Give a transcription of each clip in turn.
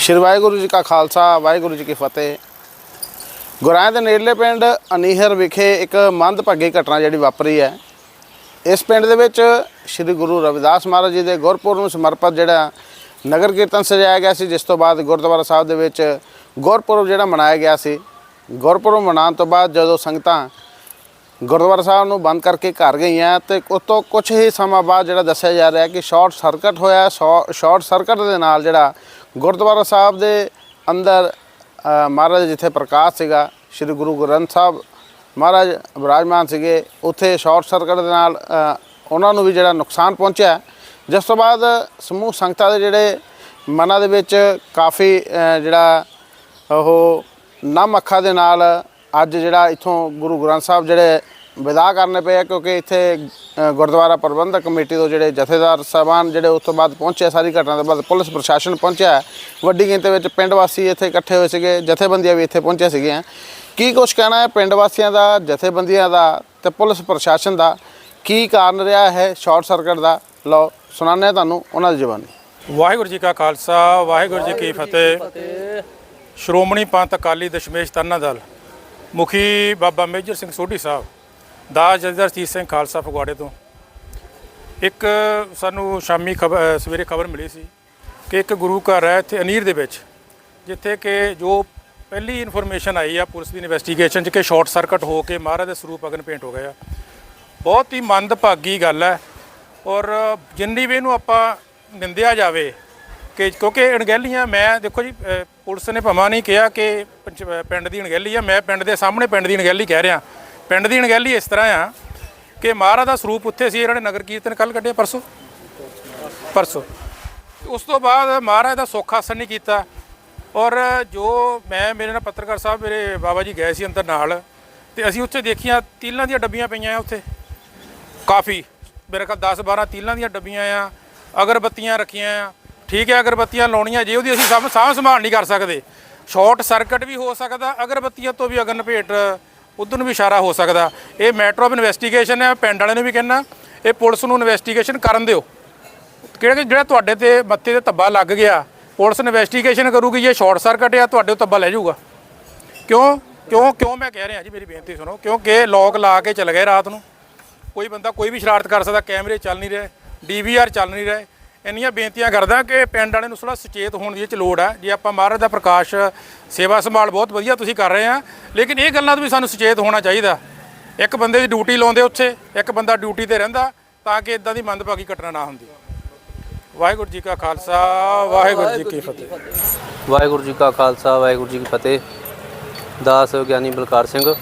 ਸ਼੍ਰੀ ਵਾਹਿਗੁਰੂ ਜੀ ਕਾ ਖਾਲਸਾ, ਵਾਹਿਗੁਰੂ ਜੀ ਕੀ ਫਤਿਹ। ਗੁਰਾਂ ਦੇ ਨੇੜਲੇ ਪਿੰਡ ਅਨੀਹਰ ਵਿਖੇ ਇੱਕ ਮੰਦਭਾਗੀ ਘਟਨਾ ਜਿਹੜੀ ਵਾਪਰੀ ਹੈ। ਇਸ ਪਿੰਡ ਦੇ ਵਿੱਚ ਸ਼੍ਰੀ ਗੁਰੂ ਰਵਿਦਾਸ ਮਹਾਰਾਜ ਜੀ ਦੇ ਗੁਰਪੁਰਬ ਨੂੰ ਸਮਰਪਿਤ ਜਿਹੜਾ ਨਗਰ ਕੀਰਤਨ ਸਜਾਇਆ ਗਿਆ ਸੀ, ਜਿਸ ਤੋਂ ਬਾਅਦ ਗੁਰਦੁਆਰਾ ਸਾਹਿਬ ਦੇ ਵਿੱਚ ਗੁਰਪੁਰਬ ਜਿਹੜਾ ਮਨਾਇਆ ਗਿਆ ਸੀ। ਗੁਰਪੁਰਬ ਮਨਾਉਣ ਤੋਂ ਬਾਅਦ ਜਦੋਂ ਸੰਗਤਾਂ ਗੁਰਦੁਆਰਾ ਸਾਹਿਬ ਨੂੰ ਬੰਦ ਕਰਕੇ ਘਰ ਗਈਆਂ ਤੇ ਉਸ ਤੋਂ ਕੁਝ ਹੀ ਸਮਾਂ ਬਾਅਦ ਜਿਹੜਾ ਦੱਸਿਆ ਜਾ ਰਿਹਾ ਕਿ ਸ਼ਾਰਟ ਸਰਕਟ ਹੋਇਆ। ਸ਼ਾਰਟ ਸਰਕਟ ਦੇ ਨਾਲ ਜਿਹੜਾ ਗੁਰਦੁਆਰਾ ਸਾਹਿਬ ਦੇ ਅੰਦਰ ਮਹਾਰਾਜ ਜਿੱਥੇ ਪ੍ਰਕਾਸ਼ ਸੀਗਾ, ਸ੍ਰੀ ਗੁਰੂ ਗ੍ਰੰਥ ਸਾਹਿਬ, ਮਹਾਰਾਜ ਵਿਰਾਜਮਾਨ ਸੀਗੇ, ਉੱਥੇ ਸ਼ਾਰਟ ਸਰਕਟ ਦੇ ਨਾਲ ਉਹਨਾਂ ਨੂੰ ਵੀ ਜਿਹੜਾ ਨੁਕਸਾਨ ਪਹੁੰਚਿਆ ਜਿਸ ਤੋਂ ਬਾਅਦ ਸਮੂਹ ਸੰਗਤਾਂ ਦੇ ਜਿਹੜੇ ਮਨਾਂ ਦੇ ਵਿੱਚ ਕਾਫੀ ਜਿਹੜਾ ਉਹ ਨਮ ਅੱਖਾਂ ਦੇ ਨਾਲ ਅੱਜ ਜਿਹੜਾ ਇਥੋਂ ਗੁਰੂ ਗ੍ਰੰਥ ਸਾਹਿਬ ਜਿਹੜੇ ਵਿਦਾ ਕਰਨੇ ਪਏ ਆ ਕਿਉਂਕਿ ਇੱਥੇ ਗੁਰਦੁਆਰਾ ਪ੍ਰਬੰਧਕ ਕਮੇਟੀ ਤੋਂ ਜਿਹੜੇ ਜਥੇਦਾਰ ਸਾਹਿਬਾਨ ਜਿਹੜੇ ਉਸ ਤੋਂ ਬਾਅਦ ਪਹੁੰਚੇ ਸਾਰੀ ਘਟਨਾ ਤੋਂ ਬਾਅਦ ਪੁਲਿਸ ਪ੍ਰਸ਼ਾਸਨ ਪਹੁੰਚਿਆ ਵੱਡੀ ਗਿਣਤੀ ਵਿੱਚ ਪਿੰਡ ਵਾਸੀ ਇੱਥੇ ਇਕੱਠੇ ਹੋਏ ਸੀਗੇ ਜਥੇਬੰਦੀਆਂ ਵੀ ਇੱਥੇ ਪਹੁੰਚੇ ਸੀਗੀਆਂ। ਕੀ ਕੁਝ ਕਹਿਣਾ ਹੈ ਪਿੰਡ ਵਾਸੀਆਂ ਦਾ ਜਥੇਬੰਦੀਆਂ ਦਾ ਤੇ ਪੁਲਿਸ ਪ੍ਰਸ਼ਾਸਨ ਦਾ? ਕੀ ਕਾਰਨ ਰਿਹਾ ਹੈ ਸ਼ਾਰਟ ਸਰਕਟ ਦਾ? ਲਓ ਸੁਣਾਉਂਦੇ ਹਾਂ ਤੁਹਾਨੂੰ ਉਹਨਾਂ ਦੀ ਜ਼ੁਬਾਨੀ। ਵਾਹਿਗੁਰੂ ਜੀ ਕਾ ਖਾਲਸਾ ਵਾਹਿਗੁਰੂ ਜੀ ਕੀ ਫਤਿਹ। ਸ਼੍ਰੋਮਣੀ ਪੰਥ ਅਕਾਲੀ ਦਸ਼ਮੇਸ਼ ਤਰਨਾ ਦਲ ਮੁਖੀ ਬਾਬਾ ਮੇਜਰ ਸਿੰਘ ਸੋਢੀ ਸਾਹਿਬ। ਦਾਸ ਜਥੇਦਾਰ ਜੀਤ ਸਿੰਘ ਖਾਲਸਾ ਫਗਵਾੜੇ ਤੋਂ। ਇੱਕ ਸਾਨੂੰ ਸ਼ਾਮੀ ਖਬਰ ਸਵੇਰੇ ਖਬਰ ਮਿਲੀ ਸੀ ਕਿ ਇੱਕ ਗੁਰੂ ਘਰ ਹੈ ਇੱਥੇ ਅਨੀਰ ਦੇ ਵਿੱਚ, ਜਿੱਥੇ ਕਿ ਜੋ ਪਹਿਲੀ ਇਨਫੋਰਮੇਸ਼ਨ ਆਈ ਆ ਪੁਲਿਸ ਦੀ ਇਨਵੈਸਟੀਗੇਸ਼ਨ 'ਚ ਕਿ ਸ਼ਾਰਟ ਸਰਕਟ ਹੋ ਕੇ ਮਹਾਰਾਜ ਦੇ ਸਰੂਪ ਅਗਨ ਭੇਂਟ ਹੋ ਗਿਆ ਬਹੁਤ ਹੀ ਮੰਦਭਾਗੀ ਗੱਲ ਹੈ ਔਰ ਜਿੰਨੀ ਵੀ ਇਹਨੂੰ ਆਪਾਂ ਨਿੰਦਿਆ ਜਾਵੇ ਕਿ ਕਿਉਂਕਿ ਅਣਗਹਿਲੀਆਂ, ਮੈਂ ਦੇਖੋ ਜੀ ਪੁਲਿਸ ਨੇ ਭਮਾ ਨਹੀਂ ਕਿਹਾ ਕਿ ਪੰਚ- ਪਿੰਡ ਦੀ ਅਣਗਹਿਲੀ ਆ, ਮੈਂ ਪਿੰਡ ਦੇ ਸਾਹਮਣੇ ਪਿੰਡ ਦੀ ਅਣਗਹਿਲੀ ਕਹਿ ਰਿਹਾ। ਪਿੰਡ ਦੀ ਅਣਗਹਿਲੀ ਇਸ ਤਰ੍ਹਾਂ ਆ ਕਿ ਮਹਾਰਾਜ ਦਾ ਸਰੂਪ ਉੱਥੇ ਸੀ, ਇਹਨਾਂ ਨੇ ਨਗਰ ਕੀਰਤਨ ਕੱਲ ਕੱਢਿਆ, ਪਰਸੋਂ। ਪਰਸੋਂ। ਉਸ ਤੋਂ ਬਾਅਦ ਮਹਾਰਾਜ ਦਾ ਸੁੱਖ ਆਸਣ ਨਹੀਂ ਕੀਤਾ। ਔਰ ਜੋ ਮੈਂ, ਮੇਰੇ ਨਾਲ ਪੱਤਰਕਾਰ ਸਾਹਿਬ, ਮੇਰੇ ਬਾਬਾ ਜੀ ਗਏ ਸੀ ਅੰਦਰ ਨਾਲ, ਤੇ ਅਸੀਂ ਉੱਥੇ ਦੇਖੀਆਂ, ਤੀਲਾਂ ਦੀਆਂ ਡੱਬੀਆਂ ਪਈਆਂ ਆ ਉੱਥੇ। ਕਾਫੀ। ਮੇਰੇ ਕੋਲ 10 12 ਤੀਲਾਂ ਦੀਆਂ ਡੱਬੀਆਂ ਆ, ਅਗਰਬੱਤੀਆਂ ਰੱਖੀਆਂ ਆ। ਠੀਕ ਹੈ, ਅਗਰਬੱਤੀਆਂ ਲਾਉਣੀਆਂ, ਜੇ ਉਹਦੀ ਅਸੀਂ ਸਭ ਸਾਂਭ ਸੰਭਾਲ ਨਹੀਂ ਕਰ ਸਕਦੇ। ਸ਼ਾਰਟ ਸਰਕਟ ਵੀ ਹੋ ਸਕਦਾ, ਅਗਰਬੱਤੀਆਂ ਤੋਂ ਵੀ ਅਗਨ ਭੇਟ ਉਧਰ ਨੂੰ ਵੀ ਇਸ਼ਾਰਾ ਹੋ ਸਕਦਾ। ਇਹ ਮੈਟਰ ਆਫ ਇਨਵੈਸਟੀਗੇਸ਼ਨ ਹੈ, ਪਿੰਡ ਵਾਲਿਆਂ ਨੂੰ ਵੀ ਕਹਿਣਾ ਇਹ ਪੁਲਿਸ ਨੂੰ ਇਨਵੈਸਟੀਗੇਸ਼ਨ ਕਰਨ ਦਿਓ। ਕਿਹੜਾ ਜਿਹੜਾ ਤੁਹਾਡੇ ਤੇ ਮੱਥੇ ਤੇ ਧੱਬਾ ਲੱਗ ਗਿਆ, ਪੁਲਿਸ ਇਨਵੈਸਟੀਗੇਸ਼ਨ ਕਰੂਗੀ, ਜੇ ਸ਼ਾਰਟ ਸਰਕਟ ਆ, ਤੁਹਾਡੇ ਤੋਂ ਧੱਬਾ ਲੈ ਜਾਊਗਾ। ਕਿਉਂ? ਕਿਉਂ ਕਿਉਂ ਮੈਂ ਕਹਿ ਰਿਹਾ ਜੀ, ਮੇਰੀ ਬੇਨਤੀ ਸੁਣੋ। ਕਿਉਂਕਿ ਲੋਕ ਲਾ ਕੇ ਚਲੇ ਗਏ ਰਾਤ ਨੂੰ। ਕੋਈ ਬੰਦਾ ਕੋਈ ਵੀ ਸ਼ਰਾਰਤ ਕਰ ਸਕਦਾ, ਕੈਮਰੇ ਚੱਲ ਨਹੀਂ ਰਹੇ ਡੀਵੀਆਰ ਚੱਲ ਨਹੀਂ ਰਹੇ। ਇੰਨੀਆਂ ਬੇਨਤੀਆਂ ਕਰਦਾ ਕਿ ਪਿੰਡ ਵਾਲਿਆਂ ਨੂੰ ਥੋੜਾ ਸੁਚੇਤ ਹੋਣ ਦੀ ਇਹ ਚ ਲੋੜ ਹੈ ਜੇ ਆਪਾਂ ਮਹਾਰਾਜ ਦਾ ਪ੍ਰਕਾਸ਼ ਸੇਵਾ ਸੰਭਾਲ ਬਹੁਤ ਵਧੀਆ ਤੁਸੀਂ ਕਰ ਰਹੇ ਆ ਲੇਕਿਨ ਇਹ ਗੱਲਾਂ ਤੋਂ ਵੀ ਸਾਨੂੰ ਸੁਚੇਤ ਹੋਣਾ ਚਾਹੀਦਾ। ਇੱਕ ਬੰਦੇ ਦੀ ਡਿਊਟੀ ਲਾਉਂਦੇ ਉੱਥੇ ਇੱਕ ਬੰਦਾ ਡਿਊਟੀ ਤੇ ਰਹਿੰਦਾ ਤਾਂ ਕਿ ਇਦਾਂ ਦੀ ਮੰਦਭਾਗੀ ਘਟਨਾ ਨਾ ਹੁੰਦੀ। ਵਾਹਿਗੁਰੂ ਜੀ ਕਾ ਖਾਲਸਾ ਵਾਹਿਗੁਰੂ ਜੀ ਕੀ ਫਤਿਹ। ਵਾਹਿਗੁਰੂ ਜੀ ਕਾ ਖਾਲਸਾ ਵਾਹਿਗੁਰੂ ਜੀ ਕੀ ਫਤਿਹ। ਦਾਸ ਗਿਆਨੀ ਬਲਕਾਰ ਸਿੰਘ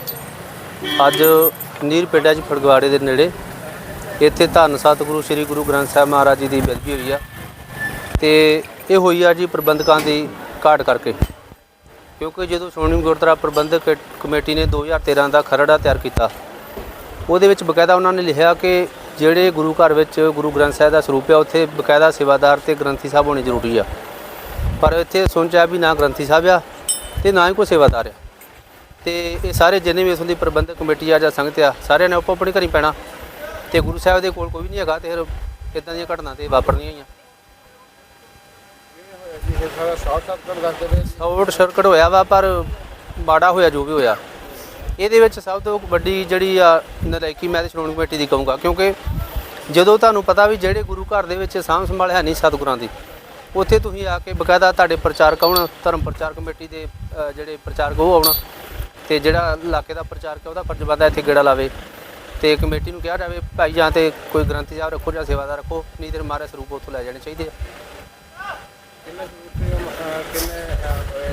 ਅੱਜ ਨੀਰ ਪਿੰਡਾਂ 'ਚ ਫੜਗਵਾੜੇ ਦੇ ਨੇੜੇ ਇੱਥੇ ਧੰਨ ਸਤਿਗੁਰੂ ਸ੍ਰੀ ਗੁਰੂ ਗ੍ਰੰਥ ਸਾਹਿਬ ਮਹਾਰਾਜ ਜੀ ਦੀ ਬੇਦਬੀ ਹੋਈ ਆ। ਤੇ ਇਹ ਹੋਈ ਆ ਜੀ ਪ੍ਰਬੰਧਕਾਂ ਦੀ ਘਾਟ ਕਰਕੇ। ਕਿਉਂਕਿ ਜਦੋਂ ਸ਼੍ਰੋਮਣੀ ਗੁਰਦੁਆਰਾ ਪ੍ਰਬੰਧਕ ਕ- ਕਮੇਟੀ ਨੇ 2013 ਦਾ ਖਰੜਾ ਤਿਆਰ ਕੀਤਾ, ਉਹਦੇ ਵਿੱਚ ਬਕਾਇਦਾ ਉਹਨਾਂ ਨੇ ਲਿਖਿਆ ਕਿ ਜਿਹੜੇ ਗੁਰੂ ਘਰ ਵਿੱਚ ਗੁਰੂ ਗ੍ਰੰਥ ਸਾਹਿਬ ਦਾ ਸਰੂਪ ਹੈ ਉੱਥੇ ਬਕਾਇਦਾ ਸੇਵਾਦਾਰ ਤੇ ਗ੍ਰੰਥੀ ਸਾਹਿਬ ਹੋਣੇ ਜ਼ਰੂਰੀ ਆ। ਪਰ ਇੱਥੇ ਸੋਚਿਆ ਵੀ ਨਾ ਗ੍ਰੰਥੀ ਸਾਹਿਬ ਆ ਤੇ ਨਾ ਹੀ ਕੋਈ ਸੇਵਾਦਾਰ ਆ। ਤੇ ਇਹ ਸਾਰੇ ਜਿੰਨੇ ਵੀ ਇਥੋਂ ਦੀ ਪ੍ਰਬੰਧਕ ਕਮੇਟੀ ਆ ਜਾਂ ਸੰਗਤ ਆ, ਸਾਰਿਆਂ ਨੇ ਆਪੋ ਆਪਣੀ ਘਰੀ ਪੈਣਾ। ਤੇ ਗੁਰੂ ਸਾਹਿਬ ਦੇ ਕੋਲ ਕੋਈ ਵੀ ਨਹੀਂ ਹੈਗਾ ਤੇ ਫਿਰ ਇਦਾਂ ਦੀਆਂ ਘਟਨਾ ਤੇ ਵਾਪਰਨੀਆਂ ਹੀ ਆ। ਸ਼ਾਰਟ ਸਰਕਟ ਹੋਇਆ ਵਾ, ਪਰ ਮਾੜਾ ਹੋਇਆ, ਜੋ ਵੀ ਹੋਇਆ। ਇਹਦੇ ਵਿੱਚ ਸਭ ਤੋਂ ਵੱਡੀ ਜਿਹੜੀ ਆ ਨਲਾਇਕੀ ਮੈਂ ਤੇ ਸ਼੍ਰੋਮਣੀ ਕਮੇਟੀ ਦੀ ਕਹੂੰਗਾ, ਕਿਉਂਕਿ ਜਦੋਂ ਤੁਹਾਨੂੰ ਪਤਾ ਵੀ ਜਿਹੜੇ ਗੁਰੂ ਘਰ ਦੇ ਵਿੱਚ ਸਾਂਭ ਸੰਭਾਲ ਹੈ ਨਹੀਂ ਸਤਿਗੁਰਾਂ ਦੀ, ਉੱਥੇ ਤੁਸੀਂ ਆ ਕੇ ਬਕਾਇਦਾ ਤੁਹਾਡੇ ਪ੍ਰਚਾਰਕ ਆਉਣ, ਧਰਮ ਪ੍ਰਚਾਰ ਕਮੇਟੀ ਦੇ ਜਿਹੜੇ ਪ੍ਰਚਾਰਕ ਉਹ ਆਉਣ, ਤੇ ਜਿਹੜਾ ਇਲਾਕੇ ਦਾ ਪ੍ਰਚਾਰਕ ਹੈ ਉਹਦਾ ਫਰਜ਼ ਬਣਦਾ ਇੱਥੇ ਗੇੜਾ ਲਾਵੇ। ਤੇ ਕਮੇਟੀ ਨੂੰ ਕਿਹਾ ਜਾਵੇ ਭਾਈ ਜਾਂ ਤੇ ਕੋਈ ਗ੍ਰੰਥੀ ਸਾਹਿਬ ਰੱਖੋ ਜਾਂ ਸੇਵਾਦਾਰ ਰੱਖੋ ਨਹੀਂ ਤੇ ਮਾਰੇ ਸਰੂਪ ਉੱਥੋਂ ਲੈ ਜਾਣੇ ਚਾਹੀਦੇ ਆ।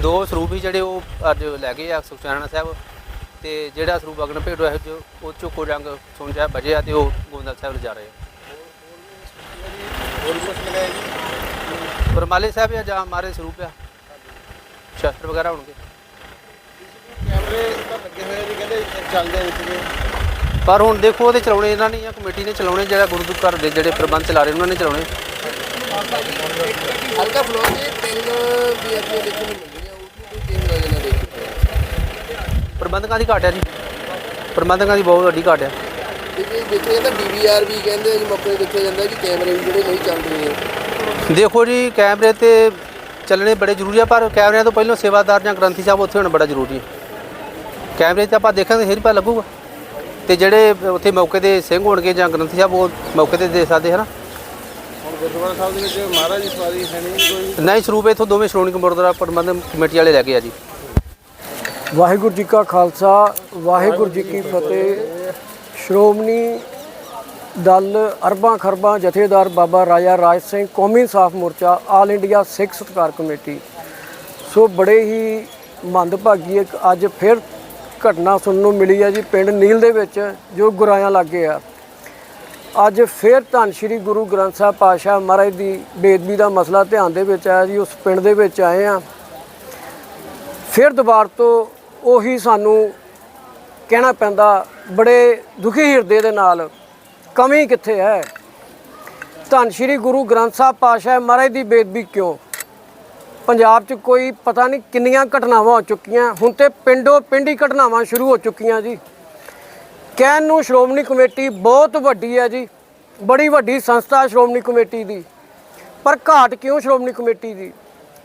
ਦੋ ਸਰੂਪ ਹੀ ਜਿਹੜੇ ਉਹ ਅੱਜ ਲੈ ਗਏ ਆ ਸੁਖਚੈਨ ਸਾਹਿਬ। ਤੇ ਜਿਹੜਾ ਸਰੂਪ ਅਗਨ ਭੇਟ ਹੋਇਆ ਜੋ ਉਹ ਚੋਂ ਕੋ ਰੰਗ ਸੁਣਜਾ ਬਜੇ ਆ ਤੇ ਉਹ ਗੋਬਿੰਦ ਸਾਹਿਬ ਲਿਜਾ ਰਹੇ ਆ। ਪਰਮਾਲੇ ਸਾਹਿਬ ਆ ਜਾਂ ਮਾਰੇ ਸਰੂਪ ਆ? ਸ਼ਸਤਰ ਵਗੈਰਾ ਹੋਣਗੇ। ਕੈਮਰੇ ਤਾਂ ਲੱਗੇ ਹੋਏ ਜੀ ਕਹਿੰਦੇ ਚੱਲਦੇ ਸੀਗੇ ਪਰ ਹੁਣ ਦੇਖੋ ਉਹਦੇ ਚਲਾਉਣੇ ਇਹਨਾਂ ਨੇ ਜਾਂ ਕਮੇਟੀ ਨੇ ਚਲਾਉਣੇ ਜਿਹੜਾ ਗੁਰੂ ਘਰ ਦੇ ਜਿਹੜੇ ਪ੍ਰਬੰਧ ਚਲਾ ਰਹੇ ਉਹਨਾਂ ਨੇ ਚਲਾਉਣੇ। ਹਲਕਾ ਫਲੋਰ ਤੇ ਤਿੰਨ ਵੀ ਅੱਗੇ ਦੇਖਣ ਨੂੰ ਮਿਲਦੀਆਂ ਉਹ ਵੀ ਕੋਈ ਤਿੰਨ ਵਜੇ ਨਾ ਦੇਖ ਪ੍ਰਬੰਧਕਾਂ ਦੀ ਘਾਟ ਆ ਜੀ। ਪ੍ਰਬੰਧਕਾਂ ਦੀ ਬਹੁਤ ਵੱਡੀ ਘਾਟ ਦੇਖਿਆ ਜਾਂਦਾ ਡੀਵੀਆਰ ਵੀ ਕਹਿੰਦੇ ਆ ਕਿ ਮੌਕੇ ਤੇ ਦੇਖਿਆ ਜਾਂਦਾ ਕਿ ਕੈਮਰੇ ਵੀ ਜਿਹੜੇ ਨਹੀਂ ਚੱਲ ਰਹੇ। ਦੇਖੋ ਜੀ ਕੈਮਰੇ ਤੇ ਚੱਲਣੇ ਬੜੇ ਜ਼ਰੂਰੀ ਆ ਪਰ ਕੈਮਰਿਆਂ ਤੋਂ ਪਹਿਲਾਂ ਸੇਵਾਦਾਰ ਜਾਂ ਗ੍ਰੰਥੀ ਸਾਹਿਬ ਉੱਥੇ ਹੋਣਾ ਬੜਾ ਜ਼ਰੂਰੀ ਹੈ। ਕੈਮਰੇ 'ਤੇ ਆਪਾਂ ਦੇਖਾਂਗੇ ਫਿਰ ਪਤਾ ਲੱਗੂਗਾ। ਤੇ ਜਿਹੜੇ ਉੱਥੇ ਮੌਕੇ ਦੇ ਸਿੰਘ ਹੋਣਗੇ ਜਾਂ ਗ੍ਰੰਥੀ ਸਾਹਿਬ ਉਹ ਮੌਕੇ ਤੇ ਦੇ ਸਕਦੇ ਹਨ? ਹੁਣ ਗੁਰਦੁਆਰਾ ਸਾਹਿਬ ਦੇ ਵਿੱਚ ਮਹਾਰਾਜ ਦੀ ਸਵਾਰੀ ਹੈ ਨਹੀਂ ਕੋਈ? ਨਹੀਂ ਸਰੂਪ ਇਥੋਂ ਦੋਵੇਂ ਸ਼੍ਰੋਮਣੀ ਗੁਰਦੁਆਰਾ ਪ੍ਰਬੰਧਕ ਕਮੇਟੀ ਵਾਲੇ ਲੈ ਗਏ ਆ ਜੀ। ਵਾਹਿਗੁਰੂ ਜੀ ਕਾ ਖਾਲਸਾ ਵਾਹਿਗੁਰੂ ਜੀ ਕੀ ਫਤਿਹ। ਸ਼੍ਰੋਮਣੀ ਦਲ ਅਰਬਾਂ ਖਰਬਾਂ ਜਥੇਦਾਰ ਬਾਬਾ ਰਾਜਾ ਰਾਜ ਸਿੰਘ ਕੌਮੀ ਇਨਸਾਫ ਮੋਰਚਾ ਆਲ ਇੰਡੀਆ ਸਿੱਖ ਸਤਕਾਰ ਕਮੇਟੀ। ਸੋ ਬੜੇ ਹੀ ਮੰਦਭਾਗੀ ਇੱਕ ਅੱਜ ਫਿਰ ਘਟਨਾ ਸੁਣਨ ਨੂੰ ਮਿਲੀ ਹੈ ਜੀ ਪਿੰਡ ਨੀਲ ਦੇ ਵਿੱਚ, ਜੋ ਗੁਰਾਇਆਂ ਲੱਗੇ ਆ। ਅੱਜ ਫਿਰ ਧੰਨ ਸ਼੍ਰੀ ਗੁਰੂ ਗ੍ਰੰਥ ਸਾਹਿਬ ਪਾਤਸ਼ਾਹ ਮਹਾਰਾਜ ਦੀ ਬੇਦਬੀ ਦਾ ਮਸਲਾ ਧਿਆਨ ਦੇ ਵਿੱਚ ਆਇਆ ਜੀ, ਉਸ ਪਿੰਡ ਦੇ ਵਿੱਚ ਆਏ ਆ। ਫਿਰ ਦੁਬਾਰ ਤੋਂ ਉਹੀ ਸਾਨੂੰ ਕਹਿਣਾ ਪੈਂਦਾ, ਬੜੇ ਦੁਖੀ ਹਿਰਦੇ ਦੇ ਨਾਲ, ਕਮੀ ਕਿੱਥੇ ਹੈ? ਧੰਨ ਸ਼੍ਰੀ ਗੁਰੂ ਗ੍ਰੰਥ ਸਾਹਿਬ ਪਾਤਸ਼ਾਹ ਮਹਾਰਾਜ ਦੀ ਬੇਦਬੀ ਕਿਉਂ? ਪੰਜਾਬ 'ਚ ਕੋਈ ਪਤਾ ਨਹੀਂ ਕਿੰਨੀਆਂ ਘਟਨਾਵਾਂ ਹੋ ਚੁੱਕੀਆਂ। ਹੁਣ ਤੇ ਪਿੰਡੋ ਪਿੰਡੀ ਘਟਨਾਵਾਂ ਸ਼ੁਰੂ ਹੋ ਚੁੱਕੀਆਂ ਜੀ। ਕਹਿਣ ਨੂੰ ਸ਼੍ਰੋਮਣੀ ਕਮੇਟੀ ਬਹੁਤ ਵੱਡੀ ਹੈ ਜੀ। ਬੜੀ ਵੱਡੀ ਸੰਸਥਾ ਸ਼੍ਰੋਮਣੀ ਕਮੇਟੀ ਦੀ। ਪਰ ਘਾਟ ਕਿਉਂ ਸ਼੍ਰੋਮਣੀ ਕਮੇਟੀ ਦੀ?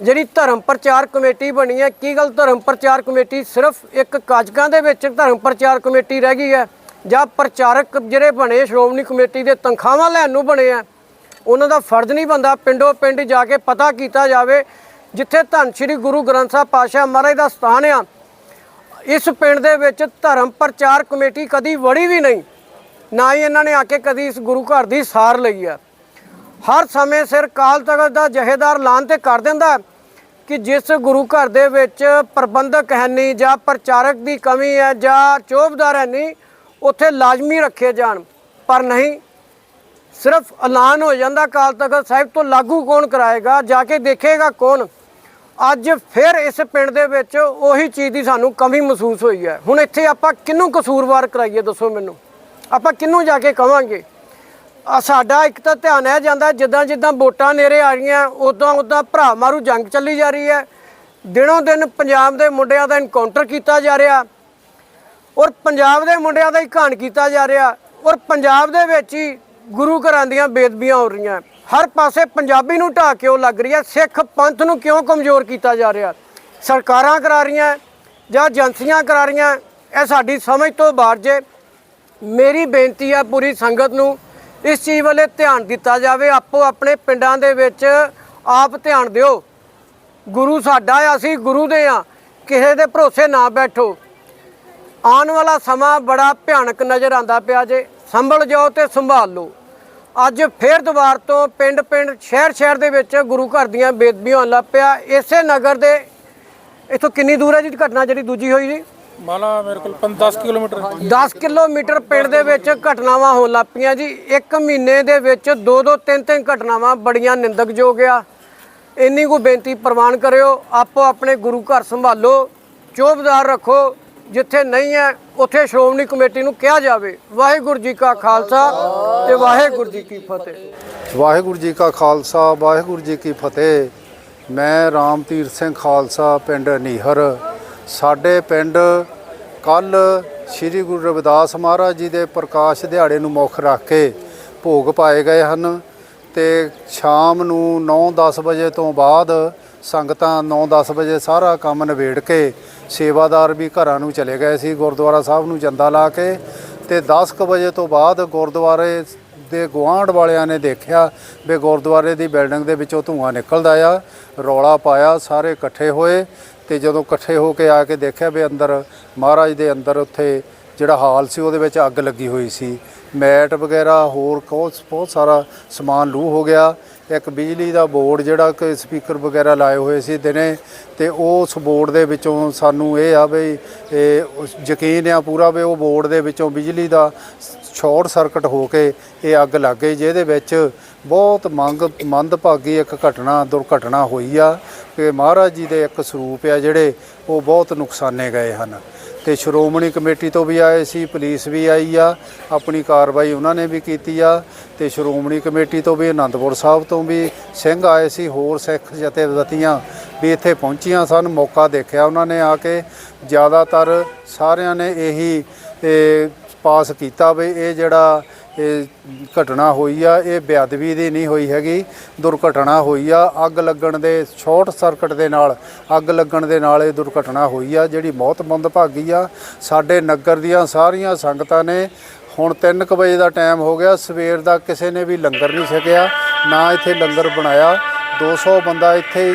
ਜਿਹੜੀ ਧਰਮ ਪ੍ਰਚਾਰ ਕਮੇਟੀ ਬਣੀ ਹੈ, ਕੀ ਗੱਲ ਧਰਮ ਪ੍ਰਚਾਰ ਕਮੇਟੀ ਸਿਰਫ ਇੱਕ ਕਾਜਕਾਂ ਦੇ ਵਿੱਚ ਧਰਮ ਪ੍ਰਚਾਰ ਕਮੇਟੀ ਰਹਿ ਗਈ ਹੈ? ਜਾਂ ਪ੍ਰਚਾਰਕ ਜਿਹੜੇ ਬਣੇ ਸ਼੍ਰੋਮਣੀ ਕਮੇਟੀ ਦੇ ਤਨਖਾਹਾਂ ਲੈਣ ਨੂੰ ਬਣੇ ਆ ਉਹਨਾਂ ਦਾ ਫਰਜ਼ ਨਹੀਂ ਬੰਦਾ ਪਿੰਡੋਂ ਪਿੰਡ ਜਾ ਕੇ ਪਤਾ ਕੀਤਾ ਜਾਵੇ ਜਿੱਥੇ ਧੰਨ ਸ਼੍ਰੀ ਗੁਰੂ ਗ੍ਰੰਥ ਸਾਹਿਬ ਪਾਤਸ਼ਾਹ ਮਹਾਰਾਜ ਦਾ ਸਥਾਨ ਆ, ਇਸ ਪਿੰਡ ਦੇ ਵਿੱਚ ਧਰਮ ਪ੍ਰਚਾਰ ਕਮੇਟੀ ਕਦੀ ਵੜੀ ਵੀ ਨਹੀਂ, ਨਾ ਹੀ ਇਹਨਾਂ ਨੇ ਆ ਕੇ ਕਦੀ ਇਸ ਗੁਰੂ ਘਰ ਦੀ ਸਾਰ ਲਈ ਆ। ਹਰ ਸਮੇਂ ਸਿਰ ਕਾਲ ਤਖਤ ਦਾ ਜਹੇਦਾਰ ਐਲਾਨ ਤੇ ਕਰ ਦਿੰਦਾ ਕਿ ਜਿਸ ਗੁਰੂ ਘਰ ਦੇ ਵਿੱਚ ਪ੍ਰਬੰਧਕ ਹੈ ਨਹੀਂ ਜਾਂ ਪ੍ਰਚਾਰਕ ਦੀ ਕਮੀ ਹੈ ਜਾਂ ਚੋਬਦਾਰ ਹੈ ਨਹੀਂ, ਉੱਥੇ ਲਾਜ਼ਮੀ ਰੱਖੇ ਜਾਣ। ਪਰ ਨਹੀਂ, ਸਿਰਫ ਐਲਾਨ ਹੋ ਜਾਂਦਾ ਕਾਲ ਤਖਤ ਸਾਹਿਬ ਤੋਂ ਲਾਗੂ ਕੌਣ ਕਰਾਏਗਾ, ਜਾ ਕੇ ਦੇਖੇਗਾ ਕੌਣ? ਅੱਜ ਫਿਰ ਇਸ ਪਿੰਡ ਦੇ ਵਿੱਚ ਉਹੀ ਚੀਜ਼ ਦੀ ਸਾਨੂੰ ਕਮੀ ਮਹਿਸੂਸ ਹੋਈ ਹੈ। ਹੁਣ ਇੱਥੇ ਆਪਾਂ ਕਿਹਨੂੰ ਕਸੂਰਵਾਰ ਕਰਾਈਏ ਦੱਸੋ ਮੈਨੂੰ? ਆਪਾਂ ਕਿਹਨੂੰ ਜਾ ਕੇ ਕਵਾਂਗੇ? ਆ ਸਾਡਾ ਇੱਕ ਤਾਂ ਧਿਆਨ ਇਹ ਜਾਂਦਾ ਜਿੱਦਾਂ ਜਿੱਦਾਂ ਵੋਟਾਂ ਨੇੜੇ ਆ ਰਹੀਆਂ, ਉਦਾਂ ਉਦਾਂ ਭਰਾ ਮਾਰੂ ਜੰਗ ਚੱਲੀ ਜਾ ਰਹੀ ਹੈ। ਦਿਨੋਂ ਦਿਨ ਪੰਜਾਬ ਦੇ ਮੁੰਡਿਆਂ ਦਾ ਇਨਕਾਊਂਟਰ ਕੀਤਾ ਜਾ ਰਿਹਾ। ਔਰ ਪੰਜਾਬ ਦੇ ਮੁੰਡਿਆਂ ਦਾ ਹੀ ਘਾਣ ਕੀਤਾ ਜਾ ਰਿਹਾ। ਔਰ ਪੰਜਾਬ ਦੇ ਵਿੱਚ ਹੀ ਗੁਰੂ ਘਰਾਂ ਦੀਆਂ ਬੇਦਬੀਆਂ ਹੋ ਰਹੀਆਂ। ਹਰ ਪਾਸੇ ਪੰਜਾਬੀ ਨੂੰ ਢਾਹ ਕਿਉਂ ਲੱਗ ਰਹੀ ਹੈ। ਸਿੱਖ ਪੰਥ ਨੂੰ ਕਿਉਂ ਕਮਜ਼ੋਰ ਕੀਤਾ ਜਾ ਰਿਹਾ? ਸਰਕਾਰਾਂ ਕਰਾ ਰਹੀਆਂ, ਜਾਂ ਏਜੰਸੀਆਂ ਕਰਾ ਰਹੀਆਂ? ਇਹ ਸਾਡੀ ਸਮਝ ਤੋਂ ਬਾਹਰ ਜੇ ਮੇਰੀ ਬੇਨਤੀ ਹੈ ਪੂਰੀ ਸੰਗਤ ਨੂੰ, ਇਸ ਚੀਜ਼ ਵੱਲੇ ਧਿਆਨ ਦਿੱਤਾ ਜਾਵੇ। ਆਪੋ ਆਪਣੇ ਪਿੰਡਾਂ ਦੇ ਵਿੱਚ ਆਪ ਧਿਆਨ ਦਿਓ। ਗੁਰੂ ਸਾਡਾ ਆ, ਅਸੀਂ ਗੁਰੂ ਦੇ ਆ। ਕਿਸੇ ਦੇ ਭਰੋਸੇ ਨਾ ਬੈਠੋ। ਆਉਣ ਵਾਲਾ ਸਮਾਂ ਬੜਾ ਭਿਆਨਕ ਨਜ਼ਰ ਆਂਦਾ ਪਿਆ ਜੇ। ਸੰਭਲ ਜਾਓ ਤੇ ਸੰਭਾਲ ਲਓ। ਅੱਜ ਫੇਰ ਦੁਬਾਰ ਤੋਂ ਪਿੰਡ ਪਿੰਡ ਸ਼ਹਿਰ ਸ਼ਹਿਰ ਦੇ ਵਿੱਚ ਗੁਰੂ ਘਰ ਦੀਆਂ ਬੇਦਬੀਆਂ ਹੋਣ ਲੱਗ ਪਿਆ। ਇਸੇ ਨਗਰ ਦੇ ਇਥੋਂ ਕਿੰਨੀ ਦੂਰ ਹੈ ਜੀ ਘਟਨਾ ਜਿਹੜੀ ਦੂਜੀ ਹੋਈ ਜੀ? ਮਾਲਾ ਮੇਰੇ ਕੋਲ 10 ਕਿਲੋਮੀਟਰ 10 ਕਿਲੋਮੀਟਰ ਪਿੰਡ ਦੇ ਵਿੱਚ ਘਟਨਾਵਾਂ ਹੋਣ ਲੱਗ ਪਈਆਂ ਜੀ। ਇੱਕ ਮਹੀਨੇ ਦੇ ਵਿੱਚ ਦੋ ਦੋ ਤਿੰਨ ਤਿੰਨ ਘਟਨਾਵਾਂ ਬੜੀਆਂ ਨਿੰਦਕਯੋਗ ਆ। ਇੰਨੀ ਕੋ ਬੇਨਤੀ ਪ੍ਰਵਾਨ ਕਰਿਓ ਆਪੋ ਆਪਣੇ ਗੁਰੂ ਘਰ ਸੰਭਾਲੋ ਚੋਬਦਾਰ ਰੱਖੋ। ਜਿੱਥੇ ਨਹੀਂ ਹੈ, ਉੱਥੇ ਸ਼੍ਰੋਮਣੀ ਕਮੇਟੀ ਨੂੰ ਕਿਹਾ ਜਾਵੇ। ਵਾਹਿਗੁਰੂ ਜੀ ਕਾ ਖਾਲਸਾ ਤੇ ਵਾਹਿਗੁਰੂ ਜੀ ਕੀ ਫਤਿਹ। ਵਾਹਿਗੁਰੂ ਜੀ ਕਾ ਖਾਲਸਾ, ਵਾਹਿਗੁਰੂ ਜੀ ਕੀ ਫਤਿਹ। ਮੈਂ ਰਾਮਤੀਰ ਸਿੰਘ ਖਾਲਸਾ, ਪਿੰਡ ਨੀਹਰ। ਸਾਡੇ ਪਿੰਡ ਕੱਲ ਸ੍ਰੀ ਗੁਰੂ ਰਵਿਦਾਸ ਮਹਾਰਾਜ ਜੀ ਦੇ ਪ੍ਰਕਾਸ਼ ਦਿਹਾੜੇ ਨੂੰ ਮੁੱਖ ਰੱਖ ਕੇ ਭੋਗ ਪਾਏ ਗਏ ਹਨ ਤੇ ਸ਼ਾਮ ਨੂੰ 9-10 ਵਜੇ ਤੋਂ ਬਾਅਦ ਸੰਗਤਾਂ 9-10 ਵਜੇ ਸਾਰਾ ਕੰਮ ਨਿਬੇੜ ਕੇ ਸੇਵਾਦਾਰ ਵੀ ਘਰਾਂ ਨੂੰ ਚਲੇ ਗਏ ਸੀ, ਗੁਰਦੁਆਰਾ ਸਾਹਿਬ ਨੂੰ ਜੰਦਾ ਲਾ ਕੇ ਤੇ 10 ਕੁ ਵਜੇ ਤੋਂ ਬਾਅਦ ਗੁਰਦੁਆਰੇ ਦੇ ਗੁਆਂਢ ਵਾਲਿਆਂ ਨੇ ਦੇਖਿਆ ਵੀ ਗੁਰਦੁਆਰੇ ਦੀ ਬਿਲਡਿੰਗ ਦੇ ਵਿੱਚੋਂ ਧੂੰਆਂ ਨਿਕਲਦਾ ਆ, ਰੌਲਾ ਪਾਇਆ, ਸਾਰੇ ਇਕੱਠੇ ਹੋਏ ਤੇ ਜਦੋਂ ਇਕੱਠੇ ਹੋ ਕੇ ਆ ਕੇ ਦੇਖਿਆ ਵੀ ਅੰਦਰ ਮਹਾਰਾਜ ਦੇ ਅੰਦਰ ਉੱਥੇ ਜਿਹੜਾ ਹਾਲ ਸੀ ਉਹਦੇ ਵਿੱਚ ਅੱਗ ਲੱਗੀ ਹੋਈ ਸੀ। ਮੈਟ ਵਗੈਰਾ ਹੋਰ ਬਹੁਤ ਬਹੁਤ ਸਾਰਾ ਸਮਾਨ ਲੂ ਹੋ ਗਿਆ ਇੱਕ ਬਿਜਲੀ ਦਾ ਬੋਰਡ ਜਿਹੜਾ ਕਿ ਸਪੀਕਰ ਵਗੈਰਾ ਲਾਏ ਹੋਏ ਸੀ ਦਿਨੇ, ਤੇ ਉਸ ਬੋਰਡ ਦੇ ਵਿੱਚੋਂ ਸਾਨੂੰ ਇਹ ਆ ਵੀ ਇਹ ਯਕੀਨ ਆ ਪੂਰਾ ਵੀ ਉਹ ਬੋਰਡ ਦੇ ਵਿੱਚੋਂ ਬਿਜਲੀ ਦਾ ਸ਼ਾਰਟ ਸਰਕਟ ਹੋ ਕੇ ਇਹ ਅੱਗ ਲੱਗ ਗਈ, ਜਿਹਦੇ ਵਿੱਚ ਬਹੁਤ ਮੰਗ, ਮੰਦਭਾਗੀ ਇੱਕ ਘਟਨਾ, ਦੁਰਘਟਨਾ ਹੋਈ ਆ, ਕਿ ਮਹਾਰਾਜ ਜੀ ਦੇ ਇੱਕ ਸਰੂਪ ਆ ਜਿਹੜੇ ਉਹ ਬਹੁਤ ਨੁਕਸਾਨੇ ਗਏ ਹਨ। ਤੇ ਸ਼੍ਰੋਮਣੀ ਕਮੇਟੀ ਤੋਂ ਵੀ ਆਏ ਸੀ, ਪੁਲਿਸ ਵੀ ਆਈ ਆ, ਆਪਣੀ ਕਾਰਵਾਈ ਉਹਨਾਂ ਨੇ ਵੀ ਕੀਤੀ ਆ ਤੇ ਸ਼੍ਰੋਮਣੀ ਕਮੇਟੀ ਤੋਂ ਵੀ ਆਨੰਦਪੁਰ ਸਾਹਿਬ ਤੋਂ ਵੀ ਸਿੰਘ ਆਏ ਸੀ, ਹੋਰ ਸਿੱਖ ਜਥੇਬੰਦੀਆਂ ਵੀ ਇੱਥੇ ਪਹੁੰਚੀਆਂ ਸਨ, ਮੌਕਾ ਦੇਖਿਆ ਉਹਨਾਂ ਨੇ ਆ ਕੇ। ਜ਼ਿਆਦਾਤਰ ਸਾਰਿਆਂ ਨੇ ਇਹੀ ਪਾਸ ਕੀਤਾ ਵੀ ਇਹ ਜਿਹੜਾ ਇਹ ਘਟਨਾ ਹੋਈ ਆ, ਇਹ ਬੇਅਦਬੀ ਦੀ ਨਹੀਂ ਹੋਈ ਹੈਗੀ, ਦੁਰਘਟਨਾ ਹੋਈ ਆ, ਅੱਗ ਲੱਗਣ ਦੇ, ਸ਼ਾਰਟ ਸਰਕਟ ਦੇ ਨਾਲ, ਅੱਗ ਲੱਗਣ ਦੇ ਨਾਲ ਇਹ ਦੁਰਘਟਨਾ ਹੋਈ ਆ, ਜਿਹੜੀ ਬਹੁਤ ਮੰਦਭਾਗੀ ਆ। ਸਾਡੇ ਨਗਰ ਦੀਆਂ ਸਾਰੀਆਂ ਸੰਗਤਾਂ ਨੇ ਹੁਣ 3:00 ਵਜੇ ਦਾ ਟਾਈਮ ਹੋ ਗਿਆ, ਸਵੇਰ ਦਾ ਕਿਸੇ ਨੇ ਵੀ ਲੰਗਰ ਨਹੀਂ ਛਕਿਆ, ਨਾ ਇੱਥੇ ਲੰਗਰ ਬਣਾਇਆ। 200 ਬੰਦਾ ਇੱਥੇ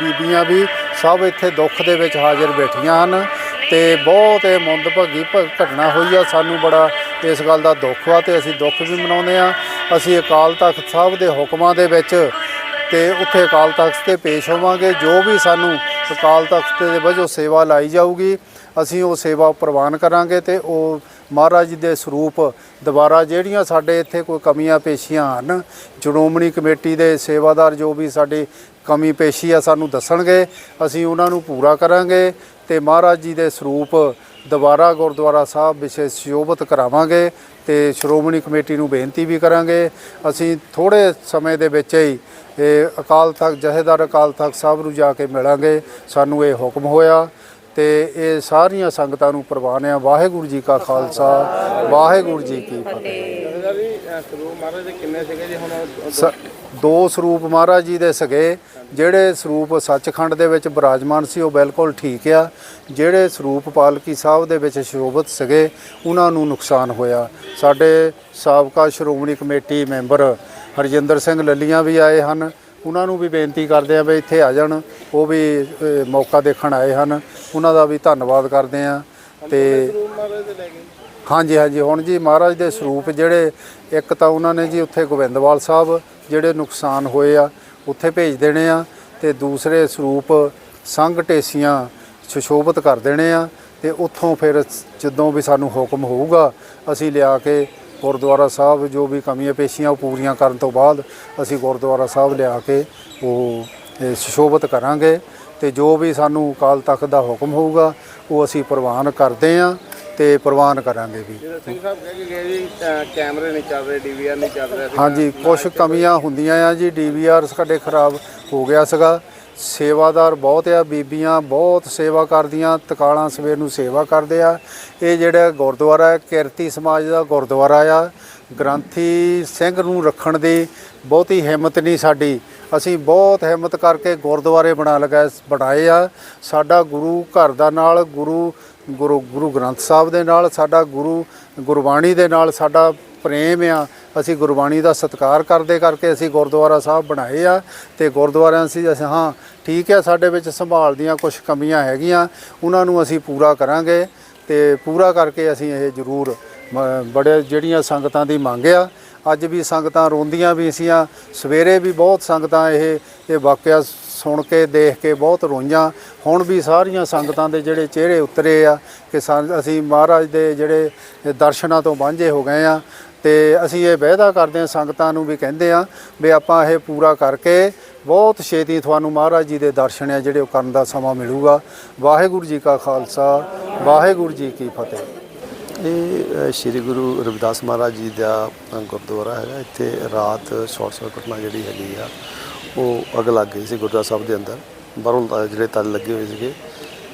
ਬੀਬੀਆਂ ਵੀ ਸਭ ਇੱਥੇ ਦੁੱਖ ਦੇ ਵਿੱਚ ਹਾਜ਼ਰ ਬੈਠੀਆਂ ਹਨ। ਤੇ ਬਹੁਤ ਇਹ ਮੰਦਭਾਗੀ ਭ- ਘਟਨਾ ਹੋਈ ਆ, ਸਾਨੂੰ ਬੜਾ ਇਸ ਗੱਲ ਦਾ ਦੁੱਖ ਆ ਤੇ ਅਸੀਂ ਦੁੱਖ ਵੀ ਮਨਾਉਂਦੇ ਆ। ਅਸੀਂ ਅਕਾਲ ਤਖਤ ਸਾਹਿਬ ਦੇ ਹੁਕਮਾਂ ਦੇ ਵਿੱਚ ਤੇ ਉੱਥੇ ਅਕਾਲ ਤਖਤ ਤੇ ਪੇਸ਼ ਹੋਵਾਂਗੇ। ਜੋ ਵੀ ਸਾਨੂੰ ਅਕਾਲ ਤਖਤ ਦੇ ਵਜੋਂ ਸੇਵਾ ਲਾਈ ਜਾਊਗੀ, ਅਸੀਂ ਉਹ ਸੇਵਾ ਪ੍ਰਵਾਨ ਕਰਾਂਗੇ ਤੇ ਉਹ ਮਹਾਰਾਜ ਜੀ ਦੇ ਸਰੂਪ ਦੁਬਾਰਾ ਜਿਹੜੀਆਂ ਸਾਡੇ ਇੱਥੇ ਕੋਈ ਕਮੀਆਂ ਪੇਸ਼ੀਆਂ ਹਨ, ਸ਼੍ਰੋਮਣੀ ਕਮੇਟੀ ਦੇ ਸੇਵਾਦਾਰ ਜੋ ਵੀ ਸਾਡੀ ਕਮੀ ਪੇਸ਼ੀ ਆ, ਸਾਨੂੰ ਦੱਸਣਗੇ। ਅਸੀਂ ਉਹਨਾਂ ਨੂੰ ਪੂਰਾ ਕਰਾਂਗੇ। ਤੇ ਮਹਾਰਾਜ ਜੀ ਦੇ ਸਰੂਪ ਦੁਬਾਰਾ ਗੁਰਦੁਆਰਾ ਸਾਹਿਬ ਵਿਸ਼ੇਸ਼ ਸ਼ੋਭਤ ਕਰਾਵਾਂਗੇ ਤੇ ਸ਼੍ਰੋਮਣੀ ਕਮੇਟੀ ਨੂੰ ਬੇਨਤੀ ਵੀ ਕਰਾਂਗੇ। ਅਸੀਂ ਥੋੜੇ ਸਮੇਂ ਦੇ ਵਿੱਚ ਹੀ ਇਹ ਅਕਾਲ ਤਖਤ ਜਥੇਦਾਰ ਅਕਾਲ ਤਖਤ ਸਾਹਿਬ ਨੂੰ ਜਾ ਕੇ ਮਿਲਾਂਗੇ। ਸਾਨੂੰ ਇਹ ਹੁਕਮ ਹੋਇਆ ਤੇ ਇਹ ਸਾਰੀਆਂ ਸੰਗਤਾਂ ਨੂੰ ਪ੍ਰਵਾਨ ਆ। ਵਾਹਿਗੁਰੂ ਜੀ ਕਾ ਖਾਲਸਾ ਵਾਹਿਗੁਰੂ ਜੀ ਕੀ ਫਤਿਹ। ਸਰੂਪ ਮਹਾਰਾਜ ਦੇ ਕਿੰਨੇ ਸੀਗੇ ਜੀ? ਹੁਣ ਦੋ ਸਰੂਪ ਮਹਾਰਾਜ ਜੀ ਦੇ ਸਗੇ, ਜਿਹੜੇ ਸਰੂਪ ਸੱਚਖੰਡ ਦੇ ਵਿੱਚ ਬਿਰਾਜਮਾਨ ਸੀ, ਉਹ ਬਿਲਕੁਲ ਠੀਕ ਆ। ਜਿਹੜੇ ਸਰੂਪ ਪਾਲਕੀ ਸਾਹਿਬ ਦੇ ਵਿੱਚ ਸ਼ੋਭਤ ਸਗੇ, ਉਹਨਾਂ ਨੂੰ ਨੁਕਸਾਨ ਹੋਇਆ। ਸਾਡੇ ਸਾਬਕਾ ਸ਼੍ਰੋਮਣੀ ਕਮੇਟੀ ਮੈਂਬਰ ਹਰਜਿੰਦਰ ਸਿੰਘ ਲੱਲੀਆਂ ਵੀ ਆਏ ਹਨ। ਉਹਨਾਂ ਨੂੰ ਵੀ ਬੇਨਤੀ ਕਰਦੇ ਆ ਵੀ ਇੱਥੇ ਆ ਜਾਣ। ਉਹ ਵੀ ਮੌਕਾ ਦੇਖਣ ਆਏ ਹਨ। ਉਹਨਾਂ ਦਾ ਵੀ ਧੰਨਵਾਦ ਕਰਦੇ ਆ। ਤੇ ਹਾਂਜੀ ਹਾਂਜੀ। ਹੁਣ ਜੀ ਮਹਾਰਾਜ ਦੇ ਸਰੂਪ ਜਿਹੜੇ, ਇੱਕ ਤਾਂ ਉਹਨਾਂ ਨੇ ਜੀ ਉੱਥੇ ਗੋਬਿੰਦਵਾਲ ਸਾਹਿਬ ਜਿਹੜੇ ਨੁਕਸਾਨ ਹੋਏ ਆ, ਉੱਥੇ ਭੇਜ ਦੇਣੇ ਆ ਤੇ ਦੂਸਰੇ ਸਰੂਪ ਸੰਘ ਢੇਸੀਆਂ ਸੁਸ਼ੋਭਿਤ ਕਰ ਦੇਣੇ ਆ ਤੇ ਉੱਥੋਂ ਫਿਰ ਜਦੋਂ ਵੀ ਸਾਨੂੰ ਹੁਕਮ ਹੋਊਗਾ, ਅਸੀਂ ਲਿਆ ਕੇ ਗੁਰਦੁਆਰਾ ਸਾਹਿਬ ਜੋ ਵੀ ਕਮੀਆਂ ਪੇਸ਼ੀਆਂ ਉਹ ਪੂਰੀਆਂ ਕਰਨ ਤੋਂ ਬਾਅਦ ਅਸੀਂ ਗੁਰਦੁਆਰਾ ਸਾਹਿਬ ਲਿਆ ਕੇ ਉਹ ਸੁਸ਼ੋਭਿਤ ਕਰਾਂਗੇ ਤੇ ਜੋ ਵੀ ਸਾਨੂੰ ਅਕਾਲ ਤਖਤ ਦਾ ਹੁਕਮ ਹੋਊਗਾ, ਉਹ ਅਸੀਂ ਪ੍ਰਵਾਨ ਕਰਦੇ ਆਂ ਤੇ ਪ੍ਰਵਾਨ ਕਰਾਂਗੇ ਵੀ। ਸਿੰਘ ਸਾਹਿਬ ਕਹਿ ਕੇ ਗਏ ਜੀ ਕੈਮਰੇ ਨਹੀਂ ਚੱਲ ਰਹੇ ਡੀਵੀਆਰ ਨਹੀਂ ਚੱਲ ਰਿਹਾ। ਹਾਂਜੀ ਕੁਝ ਕਮੀਆਂ ਹੁੰਦੀਆਂ ਆ ਜੀ ਡੀਵੀਆਰ ਸਾਡੇ ਖਰਾਬ ਹੋ ਗਿਆ ਸੀਗਾ। ਸੇਵਾਦਾਰ ਬਹੁਤ ਆ ਬੀਬੀਆਂ ਬਹੁਤ ਸੇਵਾ ਕਰਦੀਆਂ ਤਕਾਲਾਂ ਸਵੇਰ ਨੂੰ ਸੇਵਾ ਕਰਦੇ ਆ। ਇਹ ਜਿਹੜਾ ਗੁਰਦੁਆਰਾ ਹੈ ਕਿਰਤੀ ਸਮਾਜ ਦਾ ਗੁਰਦੁਆਰਾ ਆ। ਗ੍ਰੰਥੀ ਸਿੰਘ ਨੂੰ ਰੱਖਣ ਦੀ ਬਹੁਤੀ ਹਿੰਮਤ ਨਹੀਂ ਸਾਡੀ। ਅਸੀਂ ਬਹੁਤ ਹਿੰਮਤ ਕਰਕੇ ਗੁਰਦੁਆਰੇ ਬਣਾ ਲਗਾ ਬਣਾਏ ਆ। ਸਾਡਾ ਗੁਰੂ ਘਰ ਦਾ ਨਾਲ ਗੁਰੂ ਗੁਰੂ ਗੁਰੂ ਗ੍ਰੰਥ ਸਾਹਿਬ ਦੇ ਨਾਲ, ਸਾਡਾ ਗੁਰੂ ਗੁਰਬਾਣੀ ਦੇ ਨਾਲ ਸਾਡਾ ਪ੍ਰੇਮ ਆ। ਅਸੀਂ ਗੁਰਬਾਣੀ ਦਾ ਸਤਿਕਾਰ ਕਰਦੇ ਕਰਕੇ ਅਸੀਂ ਗੁਰਦੁਆਰਾ ਸਾਹਿਬ ਬਣਾਏ ਆ ਤੇ ਗੁਰਦੁਆਰਿਆਂ ਸੀ ਅਸੀਂ ਹਾਂ, ਠੀਕ ਹੈ ਸਾਡੇ ਵਿੱਚ ਸੰਭਾਲ ਦੀਆਂ ਕੁਝ ਕਮੀਆਂ ਹੈਗੀਆਂ, ਉਹਨਾਂ ਨੂੰ ਅਸੀਂ ਪੂਰਾ ਕਰਾਂਗੇ ਤੇ ਪੂਰਾ ਕਰਕੇ ਅਸੀਂ ਇਹ ਜ਼ਰੂਰ ਬੜੇ ਜਿਹੜੀਆਂ ਸੰਗਤਾਂ ਦੀ ਮੰਗ ਆ। ਅੱਜ ਵੀ ਸੰਗਤਾਂ ਰੋਂਦੀਆਂ ਵੀ ਸੀਆਂ, ਸਵੇਰੇ ਵੀ ਬਹੁਤ ਸੰਗਤਾਂ ਇਹ ਇਹ ਵਾਕਿਆ ਸੁਣ ਕੇ, ਦੇਖ ਕੇ ਬਹੁਤ ਰੋਈਆਂ। ਹੁਣ ਵੀ ਸਾਰੀਆਂ ਸੰਗਤਾਂ ਦੇ ਜਿਹੜੇ ਚਿਹਰੇ ਉਤਰੇ ਆ ਕਿ ਸਾਨ- ਅਸੀਂ ਮਹਾਰਾਜ ਦੇ ਜਿਹੜੇ ਦਰਸ਼ਨਾਂ ਤੋਂ ਵਾਂਝੇ ਹੋ ਗਏ ਆ ਤੇ ਅਸੀਂ ਇਹ ਵਾਅਦਾ ਕਰਦੇ ਹਾਂ ਸੰਗਤਾਂ ਨੂੰ ਵੀ ਕਹਿੰਦੇ ਆ ਵੀ ਆਪਾਂ ਇਹ ਪੂਰਾ ਕਰਕੇ ਬਹੁਤ ਛੇਤੀ ਤੁਹਾਨੂੰ ਮਹਾਰਾਜ ਜੀ ਦੇ ਦਰਸ਼ਨ ਆ ਜਿਹੜੇ ਉਹ ਕਰਨ ਦਾ ਸਮਾਂ ਮਿਲੂਗਾ। ਵਾਹਿਗੁਰੂ ਜੀ ਕਾ ਖਾਲਸਾ, ਵਾਹਿਗੁਰੂ ਜੀ ਕੀ ਫਤਿਹ। ਇਹ ਸ਼੍ਰੀ ਗੁਰੂ ਰਵਿਦਾਸ ਮਹਾਰਾਜ ਜੀ ਦਾ ਗੁਰਦੁਆਰਾ ਹੈਗਾ। ਇੱਥੇ ਰਾਤ ਸ਼ਾਰਟ ਸਰਕਟ ਨਾਲ ਜਿਹੜੀ ਹੈਗੀ ਆ। ਉਹ ਅੱਗ ਲੱਗ ਗਈ ਸੀ ਗੁਰਦੁਆਰਾ ਸਾਹਿਬ ਦੇ ਅੰਦਰ। ਬਾਹਰੋਂ ਤਾਂ ਜਿਹੜੇ ਤਾਲੇ ਲੱਗੇ ਹੋਏ ਸੀਗੇ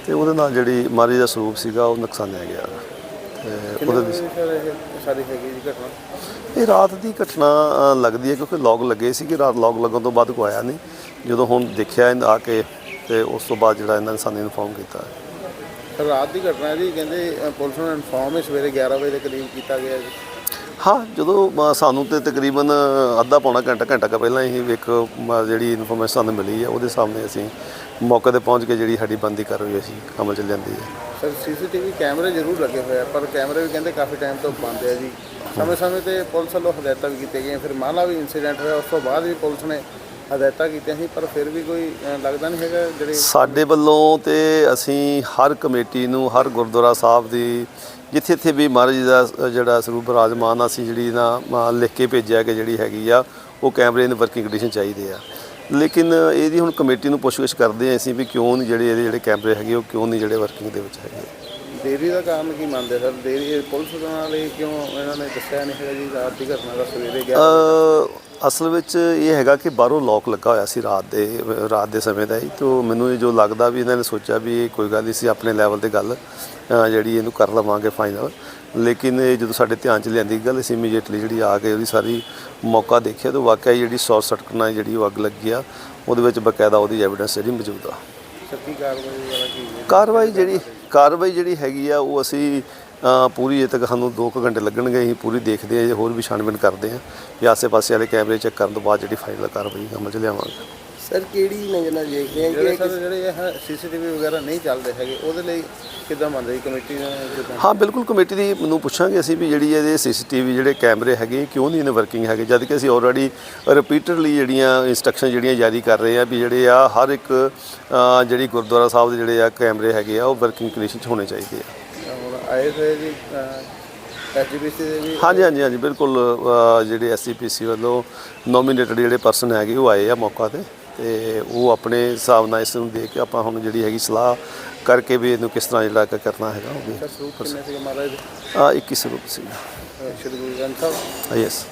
ਤੇ ਉਹਦੇ ਨਾਲ ਜਿਹੜੀ ਮਹਾਰਾਜ ਦਾ ਸਰੂਪ ਸੀਗਾ ਉਹ ਨੁਕਸਾਨਿਆ ਗਿਆ। ਤੇ ਉਹਦੇ ਵਿੱਚ ਸਾਰੀ ਹੈਗੀ ਜੀ ਘਟਨਾ? ਇਹ ਰਾਤ ਦੀ ਘਟਨਾ ਲੱਗਦੀ ਹੈ ਕਿਉਂਕਿ ਲੌਗ ਲੱਗੇ ਸੀ ਕਿ ਰਾਤ ਲੌਗ ਲੱਗਣ ਤੋਂ ਬਾਅਦ ਕੋਈ ਆਇਆ ਨਹੀਂ। ਜਦੋਂ ਹੁਣ ਦੇਖਿਆ ਇਹਨਾਂ ਆ ਕੇ ਤੇ ਉਸ ਤੋਂ ਬਾਅਦ ਜਿਹੜਾ ਇਹਨਾਂ ਨੇ ਸਾਨੂੰ ਇਨਫੋਰਮ ਕੀਤਾ। ਰਾਤ ਦੀ ਘਟਨਾ ਜੀ ਕਹਿੰਦੇ ਪੁਲਿਸ ਨੂੰ ਇਨਫੋਰਮ ਹੈ ਸਵੇਰੇ 11 ਵਜੇ ਦੇ ਕਰੀਬ ਕੀਤਾ ਗਿਆ ਜੀ। ਹਾਂ ਜਦੋਂ ਅ, ਸਾਨੂੰ ਤੇ ਤਕਰੀਬਨ ਅੱਧਾ ਪੌਣਾ ਘੰਟਾ ਘੰਟਾ ਕੁ ਪਹਿਲਾਂ ਹੀ ਇੱਕ ਮ, ਜਿਹੜੀ ਇਨਫੋਰਮੇਸ਼ਨ ਸਾਨੂੰ ਮਿਲੀ ਹੈ ਉਹਦੇ ਸਾਹਮਣੇ ਅਸੀਂ ਮੌਕੇ ਤੇ ਪਹੁੰਚ ਕੇ ਜਿਹੜੀ ਸਾਡੀ ਬੰਦੀ ਕਾਰਵਾਈ ਅਸੀਂ ਅਮਲ ਚ ਲਿਆਂਦੀ ਹੈ। ਸਰ ਸੀਸੀਟੀਵੀ ਕੈਮਰੇ ਜ਼ਰੂਰ ਲੱਗੇ ਹੋਏ ਆ ਪਰ ਕੈਮਰੇ ਵੀ ਕਹਿੰਦੇ ਕਾਫੀ ਟਾਈਮ ਤੋਂ ਬੰਦ ਹੈ ਜੀ। ਸਮੇਂ-ਸਮੇਂ ਤੇ ਪੁਲਿਸ ਵੱਲੋਂ ਹਦਾਇਤਾਂ ਵੀ ਕੀਤੀਆਂ ਗਈਆਂ ਫਿਰ ਮਾਲਾ ਵੀ ਇਨਸੀਡੈਂਟ ਹੋਇਆ ਉਸ ਤੋਂ ਬਾਅਦ ਵੀ ਪੁਲਿਸ ਨੇ ਹਦਾਇਤਾਂ ਕੀਤੀਆਂ ਸੀ ਪਰ ਫਿਰ ਵੀ ਕੋਈ ਅ, ਲੱਗਦਾ ਨਹੀਂ ਹੈਗਾ ਜਿਹੜੇ ਸਾਡੇ ਵੱਲੋਂ ਤੇ ਅਸੀਂ ਹਰ ਕਮੇਟੀ ਨੂੰ ਹਰ ਗੁਰਦੁਆਰਾ ਸਾਹਿਬ ਦੀ ਜਿੱਥੇ ਜਿੱਥੇ ਵੀ ਮਹਾਰਾਜ ਜੀ ਦਾ ਜਿਹੜਾ ਸਰੂਪ ਬਿਰਾਜਮਾਨ ਆ, ਅਸੀਂ ਜਿਹੜੀ ਨਾ ਲਿਖ ਕੇ ਭੇਜਿਆ ਕਿ ਜਿਹੜੀ ਹੈਗੀ ਆ ਉਹ ਕੈਮਰੇ ਇਨ ਵਰਕਿੰਗ ਕੰਡੀਸ਼ਨ ਚਾਹੀਦੇ ਆ। ਲੇਕਿਨ ਇਹਦੀ ਹੁਣ ਕਮੇਟੀ ਨੂੰ ਪੁੱਛਗਿੱਛ ਕਰਦੇ ਆ ਅਸੀਂ ਵੀ ਕਿਉਂ ਨਹੀਂ ਜਿਹੜੇ ਇਹਦੇ ਜਿਹੜੇ ਕੈਮਰੇ ਹੈਗੇ ਉਹ ਕਿਉਂ ਨਹੀਂ ਜਿਹੜੇ ਵਰਕਿੰਗ ਦੇ ਵਿੱਚ ਹੈਗੇ। ਦੇਰੀ ਦਾ ਕਾਰਨ ਕੀ ਮੰਨਦੇ ਸਰ? ਦੇਰੀ ਪੁਲਿਸ ਦੇ ਨਾਲ ਇਹ ਕਿਉਂ ਇਹਨਾਂ ਨੇ ਦੱਸਿਆ ਨਹੀਂ ਹੈਗਾ ਜੀ? ਰਾਤ ਦੀ ਘਟਨਾ ਦਾ ਸਵੇਰੇ ਗਿਆ। ਅਸਲ ਵਿੱਚ ਇਹ ਹੈਗਾ ਕਿ ਬਾਹਰੋਂ ਲੋਕ ਲੱਗਾ ਹੋਇਆ ਸੀ ਰਾਤ ਦੇ ਰਾਤ ਦੇ ਸਮੇਂ ਦਾ ਹੀ। ਤੋਂ ਮੈਨੂੰ ਇਹ ਜੋ ਲੱਗਦਾ ਵੀ ਇਹਨਾਂ ਨੇ ਸੋਚਿਆ ਵੀ ਇਹ ਕੋਈ ਗੱਲ ਨਹੀਂ ਸੀ ਆਪਣੇ ਲੈਵਲ ਤੇ ਗੱਲ ਜਿਹੜੀ ਇਹਨੂੰ ਕਰ ਲਵਾਂਗੇ ਫਾਈਨਲ ਲੇਕਿਨ ਇਹ ਜਦੋਂ ਸਾਡੇ ਧਿਆਨ ਚ ਲਿਆਂਦੀ ਗੱਲ ਅਸੀਂ ਇਮੀਡੀਏਟਲੀ ਜਿਹੜੀ ਆ ਕੇ ਉਹਦੀ ਸਾਰੀ ਮੌਕਾ ਦੇਖਿਆ ਤਾਂ ਵਾਕਿਆ ਹੀ ਜਿਹੜੀ ਸਰਕਟ ਨਾਲ ਜਿਹੜੀ ਉਹ ਅੱਗ ਲੱਗੀ ਆ ਉਹਦੇ ਵਿੱਚ ਬਕਾਇਦਾ ਉਹਦੀ ਐਵੀਡੈਂਸ ਜਿਹੜੀ ਮੌਜੂਦ ਆ। ਕਾਰਵਾਈ ਜਿਹੜੀ ਕਾਰਵਾਈ ਜਿਹੜੀ ਹੈਗੀ ਆ ਉਹ ਅਸੀਂ ਪੂਰੀ ਇਹ ਤੱਕ ਸਾਨੂੰ 2 ਘੰਟੇ ਲੱਗਣਗੇ ਅਸੀਂ ਪੂਰੀ ਦੇਖਦੇ ਆ ਜੇ ਹੋਰ ਵੀ ਛਾਣਬੀਨ ਕਰਦੇ ਆ ਵੀ ਆਸੇ-ਪਾਸੇ ਵਾਲੇ ਕੈਮਰੇ ਚੈੱਕ ਕਰਨ ਤੋਂ ਬਾਅਦ ਜਿਹੜੀ ਫਾਈਨਲ ਕਾਰਵਾਈ ਅਮਲ ਚ ਲਿਆਵਾਂਗੇ। ਸਰ ਕਿਹੜੀ ਨਜ਼ਰ ਨਾਲ ਦੇਖਦੇ ਆ ਜਿਹੜੇ ਸਰ ਜਿਹੜੇ ਇਹ ਸੀਸੀਟੀਵੀ ਵਗੈਰਾ ਨਹੀਂ ਚੱਲਦੇ ਹੈਗੇ ਉਹਦੇ ਲਈ ਕਿੱਦਾਂ ਬਣ ਰਹੀ ਕਮੇਟੀ ਨੇ ਕਿੱਦਾਂ? ਹਾਂ ਬਿਲਕੁਲ ਕਮੇਟੀ ਦੀ ਨੂੰ ਪੁੱਛਾਂਗੇ ਅਸੀਂ ਵੀ ਜਿਹੜੀ ਇਹਦੇ ਸੀਸੀਟੀਵੀ ਜਿਹੜੇ ਕੈਮਰੇ ਹੈਗੇ ਕਿਉਂ ਨਹੀਂ ਇਹਨੇ ਵਰਕਿੰਗ ਹੈਗੇ? ਜਦ ਕਿ ਅਸੀਂ ਆਲਰੇਡੀ ਰਿਪੀਟਡਲੀ ਜਿਹੜੀਆਂ ਇਨਸਟਰਕਸ਼ਨ ਜਿਹੜੀਆਂ ਜਾਰੀ ਕਰ ਰਹੇ ਆ ਵੀ ਜਿਹੜੇ ਆ ਹਰ ਇੱਕ ਜਿਹੜੀ ਗੁਰਦੁਆਰਾ ਸਾਹਿਬ ਦੇ ਜਿਹੜੇ ਆ ਕੈਮਰੇ ਹੈਗੇ ਆ ਉਹ ਵਰਕਿੰਗ ਕੰਡੀਸ਼ਨ 'ਚ ਹੋਣੇ ਚਾਹੀਦੇ ਆ। ਆਏ ਹੋਏ ਜੀ ਐਸਜੀਪੀਸੀ ਦੇ ਵੀ ਹਾਂਜੀ ਹਾਂਜੀ ਹਾਂਜੀ ਬਿਲਕੁਲ ਅ, ਜਿਹੜੇ ਐਸਸੀਪੀਸੀ ਵੱਲੋਂ ਨੋਮੀਨੇਟਡ ਜਿਹੜੇ ਪਰਸਨ ਹੈਗੇ ਉਹ ਆਏ ਆ ਮੌਕਾ ਤੇ ਤੇ ਉਹ ਆਪਣੇ ਹਿਸਾਬ ਨਾਲ ਇਸ ਨੂੰ ਦੇਖ ਕੇ ਆਪਾਂ ਹੁਣ ਜਿਹੜੀ ਹੈਗੀ ਸਲਾਹ ਕਰਕੇ ਵੀ ਇਹਨੂੰ ਕਿਸ ਤਰ੍ਹਾਂ ਜਿਹੜਾ ਕਿ ਕਰਨਾ ਹੈਗਾ ਉਹ ਵੀ ਸਰੂਪ ਕਿੰਨੇ ਸੀਗੇ ਮਹਾਰਾਜ ਦੇ? ਆ 21 ਰੁਪਏ ਸੀ ਅਹ ਸ਼੍ਰੀ ਗੁਰੂ ਗ੍ਰੰਥ ਸਾਹਿਬ। ਯੈਸ